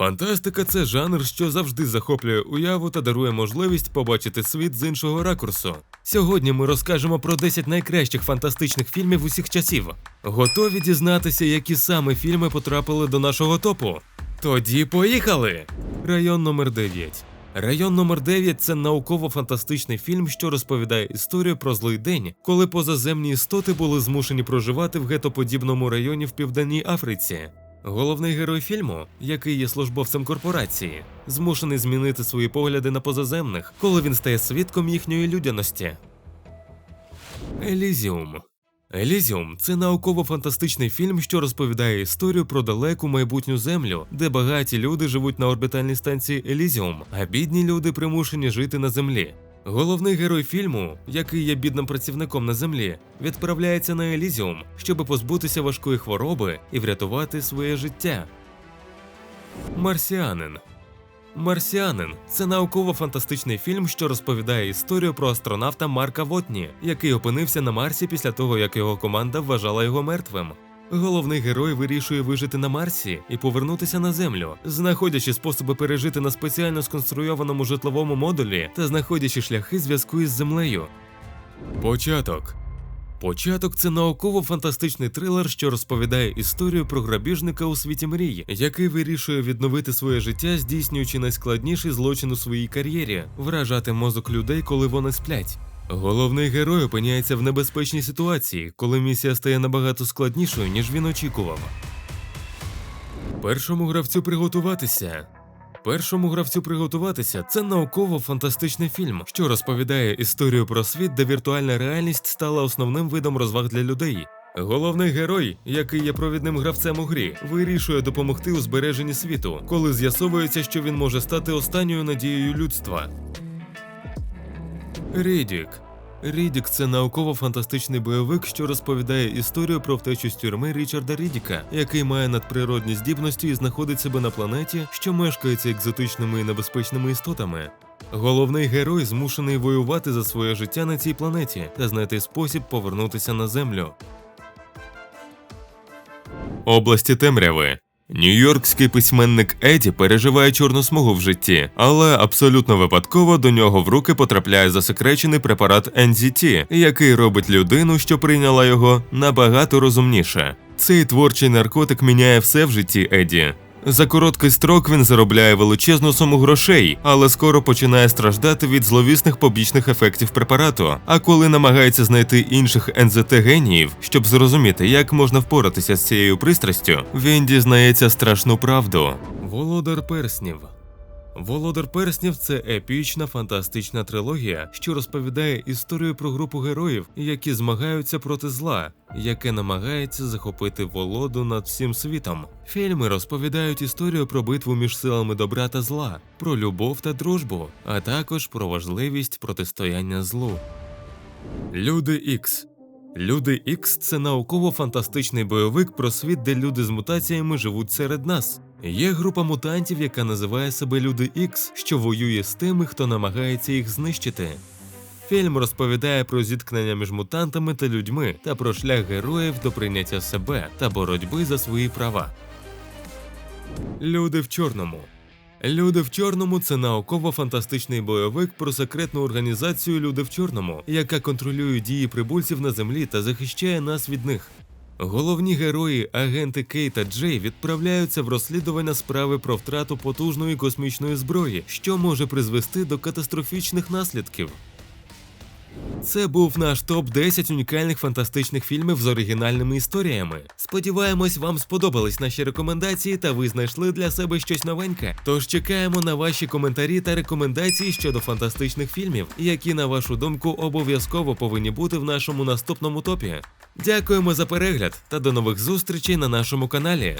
Фантастика це жанр, що завжди захоплює уяву та дарує можливість побачити світ з іншого ракурсу. Сьогодні ми розкажемо про 10 найкращих фантастичних фільмів усіх часів. Готові дізнатися, які саме фільми потрапили до нашого топу? Тоді поїхали! Район номер 9 Район номер 9 це науково-фантастичний фільм, що розповідає історію про злий день, коли позаземні істоти були змушені проживати в гетоподібному районі в Південній Африці. Головний герой фільму, який є службовцем корпорації, змушений змінити свої погляди на позаземних, коли він стає свідком їхньої людяності. Елізіум Елізіум це науково-фантастичний фільм, що розповідає історію про далеку майбутню землю, де багаті люди живуть на орбітальній станції Елізіум, а бідні люди примушені жити на землі. Головний герой фільму, який є бідним працівником на землі, відправляється на Елізіум, щоб позбутися важкої хвороби і врятувати своє життя. Марсіанин Марсіанин це науково-фантастичний фільм, що розповідає історію про астронавта Марка Вотні, який опинився на Марсі після того, як його команда вважала його мертвим. Головний герой вирішує вижити на Марсі і повернутися на Землю, знаходячи способи пережити на спеціально сконструйованому житловому модулі та знаходячи шляхи зв'язку із землею. Початок Початок це науково-фантастичний трилер, що розповідає історію про грабіжника у світі мрій, який вирішує відновити своє життя, здійснюючи найскладніший злочин у своїй кар'єрі вражати мозок людей, коли вони сплять. Головний герой опиняється в небезпечній ситуації, коли місія стає набагато складнішою, ніж він очікував. Першому гравцю приготуватися. Першому гравцю приготуватися це науково-фантастичний фільм, що розповідає історію про світ, де віртуальна реальність стала основним видом розваг для людей. Головний герой, який є провідним гравцем у грі, вирішує допомогти у збереженні світу, коли з'ясовується, що він може стати останньою надією людства. Рідік. Рідік це науково-фантастичний бойовик, що розповідає історію про втечу з тюрми Річарда Рідіка, який має надприродні здібності і знаходить себе на планеті, що мешкається екзотичними і небезпечними істотами. Головний герой змушений воювати за своє життя на цій планеті та знайти спосіб повернутися на землю. Області темряви. Нью-Йоркський письменник Еді переживає чорну смугу в житті, але абсолютно випадково до нього в руки потрапляє засекречений препарат NZT, який робить людину, що прийняла його, набагато розумніше. Цей творчий наркотик міняє все в житті Еді. За короткий строк він заробляє величезну суму грошей, але скоро починає страждати від зловісних побічних ефектів препарату. А коли намагається знайти інших НЗТ геніїв, щоб зрозуміти, як можна впоратися з цією пристрастю, він дізнається страшну правду. Володар перснів. Володар перснів це епічна фантастична трилогія, що розповідає історію про групу героїв, які змагаються проти зла, яке намагається захопити володу над всім світом. Фільми розповідають історію про битву між силами добра та зла, про любов та дружбу, а також про важливість протистояння злу. Люди Ікс Люди Ікс це науково-фантастичний бойовик про світ, де люди з мутаціями живуть серед нас. Є група мутантів, яка називає себе Люди Ікс, що воює з тими, хто намагається їх знищити. Фільм розповідає про зіткнення між мутантами та людьми та про шлях героїв до прийняття себе та боротьби за свої права. Люди в чорному. Люди в чорному це науково-фантастичний бойовик про секретну організацію Люди в чорному, яка контролює дії прибульців на землі та захищає нас від них. Головні герої, агенти Кей та Джей, відправляються в розслідування справи про втрату потужної космічної зброї, що може призвести до катастрофічних наслідків. Це був наш топ 10 унікальних фантастичних фільмів з оригінальними історіями. Сподіваємось, вам сподобались наші рекомендації та ви знайшли для себе щось новеньке. Тож чекаємо на ваші коментарі та рекомендації щодо фантастичних фільмів, які, на вашу думку, обов'язково повинні бути в нашому наступному топі. Дякуємо за перегляд та до нових зустрічей на нашому каналі.